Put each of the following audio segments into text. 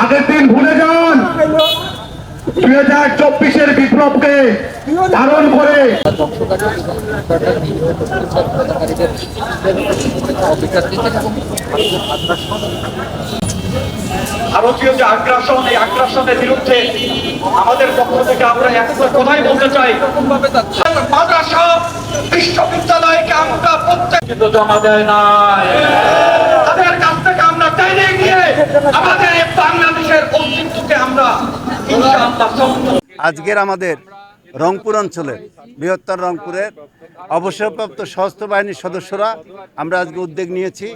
আগের দিন ভুলে যান। দুই হাজার চব্বিশের বিপ্লবকে ধারণ করে ভারতীয় যে আগ্রাসন, এই আগ্রাসনের বিরুদ্ধে আমাদের পক্ষ থেকে আমরা একটা কথাই বলতে চাই। মাদ্রাসা বিশ্ববিদ্যালয়কে আমরা প্রত্যেক কিন্তু জমা দেয় নাই। তাদের কাছ থেকে আমরা চাইলে গিয়ে আমাদের বাংলাদেশের অস্তিত্বকে আমরা আজকের আমাদের রংপুর অঞ্চলের, বৃহত্তর রংপুরের অবসরপ্রাপ্ত সশস্ত্র বাহিনীর সদস্যরা আমরা আজকে উদ্যোগ নিয়েছি।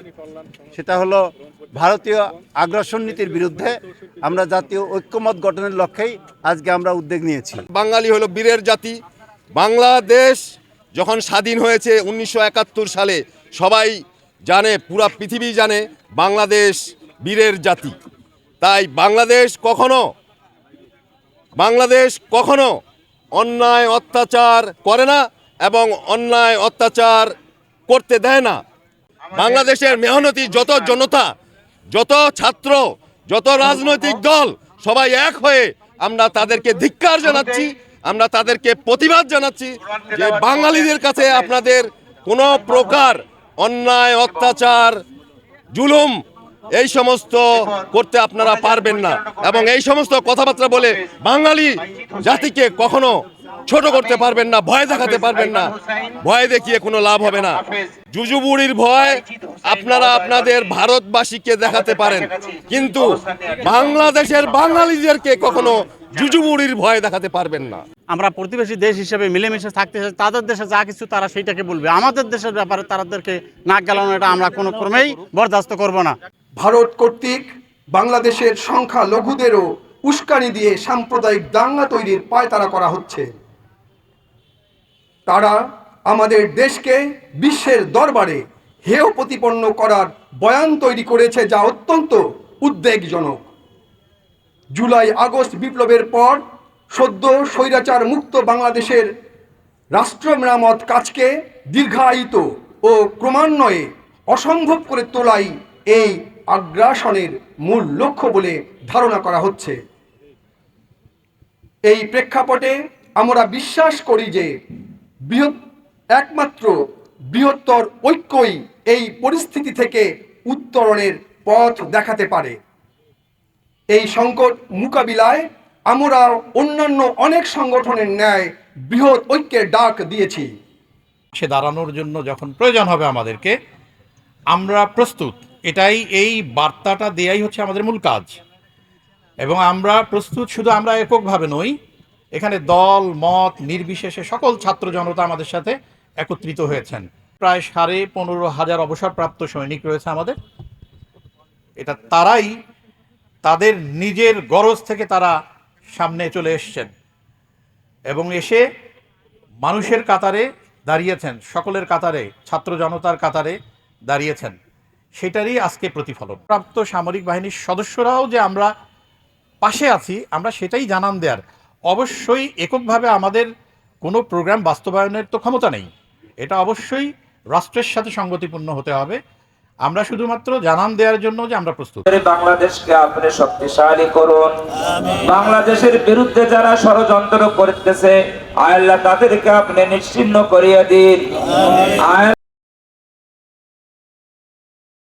সেটা হলো ভারতীয় আগ্রাসন নীতির বিরুদ্ধে আমরা জাতীয় ঐক্যমত গঠনের লক্ষ্যেই আজকে আমরা উদ্যোগ নিয়েছি। বাঙালি হলো বীরের জাতি। বাংলাদেশ যখন স্বাধীন হয়েছে উনিশশো একাত্তর সালে, সবাই জানে, পুরা পৃথিবী জানে, বাংলাদেশ বীরের জাতি। তাই বাংলাদেশ কখনো বাংলাদেশ কখনো অন্যায় অত্যাচার করে না এবং অন্যায় অত্যাচার করতে দেয় না। বাংলাদেশের মেহনতি যত জনতা যত ছাত্র, যত রাজনৈতিক দল, সবাই এক হয়ে আমরা তাদেরকে ধিক্কার জানাচ্ছি, আমরা তাদেরকে প্রতিবাদ জানাচ্ছি যে বাঙালিদের কাছে আপনাদের কোনো প্রকার অন্যায়, অত্যাচার, জুলুম, এই সমস্ত করতে আপনারা পারবেন না। এবং এই সমস্ত কথাবার্তা বলে বাঙালি জাতিকে কখনো ছোট করতে পারবেন না ভয় দেখাতে পারবেন না। ভয় দেখিয়ে কোনো লাভ হবে না। জুজুবুড়ির ভয় আপনারা আপনাদের ভারতবাসীকে দেখাতে পারেন। কিন্তু বাংলাদেশের বাঙালিদেরকে কখনো জুজুবুড়ির ভয় দেখাতে পারবেন না। আমরা প্রতিবেশী দেশ হিসেবে মিলেমিশে থাকতে চাই। তাদের দেশে যা কিছু তারা সেইটাকে বলবে। আমাদের দেশের ব্যাপারে তাদেরকে নাক গেলানো এটা আমরা কোনো ক্রমেই বরদাস্ত করব না। ভারত কর্তৃক বাংলাদেশের সংখ্যা লঘুদেরও উস্কানি দিয়ে সাম্প্রদায়িক দাঙ্গা তৈরির পায়তারা করা হচ্ছে। তারা আমাদের দেশকে বিশ্বের দরবারে হেয় প্রতিপন্ন করার বয়ান তৈরি করেছে যা অত্যন্ত উদ্বেগজনক। জুলাই, আগস্ট বিপ্লবের পর সদ্য স্বৈরাচার মুক্ত বাংলাদেশের রাষ্ট্র মেরামত কাজকে দীর্ঘায়িত ও ক্রমান্বয়ে অসম্ভব করে তোলাই এই আগ্রাসনের মূল লক্ষ্য বলে ধারণা করা হচ্ছে। এই প্রেক্ষাপটে আমরা বিশ্বাস করি যে বৃহৎ, একমাত্র বৃহত্তর ঐক্যই এই পরিস্থিতি থেকে উত্তরণের পথ দেখাতে পারে। এই সংকট মোকাবিলায় আমরা অন্যান্য অনেক সংগঠনের ন্যায় বৃহৎ ঐক্যের ডাক দিয়েছি। সে দাঁড়ানোর জন্য যখন প্রয়োজন হবে আমাদেরকে, আমরা প্রস্তুত। এটাই এই বার্তাটা দেয়াই হচ্ছে আমাদের মূল কাজ। এবং আমরা প্রস্তুত, শুধু আমরা এককভাবে নই এখানে দল, মত, নির্বিশেষে সকল ছাত্র জনতা আমাদের সাথে একত্রিত হয়েছেন। প্রায় সাড়ে পনেরো হাজার অবসরপ্রাপ্ত সৈনিক রয়েছে আমাদের। এটা তারাই তাদের নিজের গরজ থেকে তারা সামনে চলে এসছেন এবং এসে মানুষের কাতারে দাঁড়িয়েছেন, সকলের কাতারে, ছাত্র জনতার কাতারে দাঁড়িয়েছেন। সেটারই আজকে প্রতিফলন। প্রাপ্ত সামরিক বাহিনীর সদস্যরাও যে আমরা পাশে আছি, আমরা সেটাই জানান দেওয়ার অবশ্যই এককভাবে আমাদের কোনো প্রোগ্রাম বাস্তবায়নের তো ক্ষমতা নেই। এটা অবশ্যই রাষ্ট্রের সাথে সঙ্গতিপূর্ণ হতে হবে। আমরা শুধুমাত্র জানান দেওয়ার জন্য যে আমরা প্রস্তুত। করে বাংলাদেশকে আপনি শক্তিশালী করুন। বাংলাদেশের বিরুদ্ধে যারা ষড়যন্ত্র করতেছে আল্লাহ তাদেরকে আপনি নিশ্চিন্ন করিয়ে দিন। আয়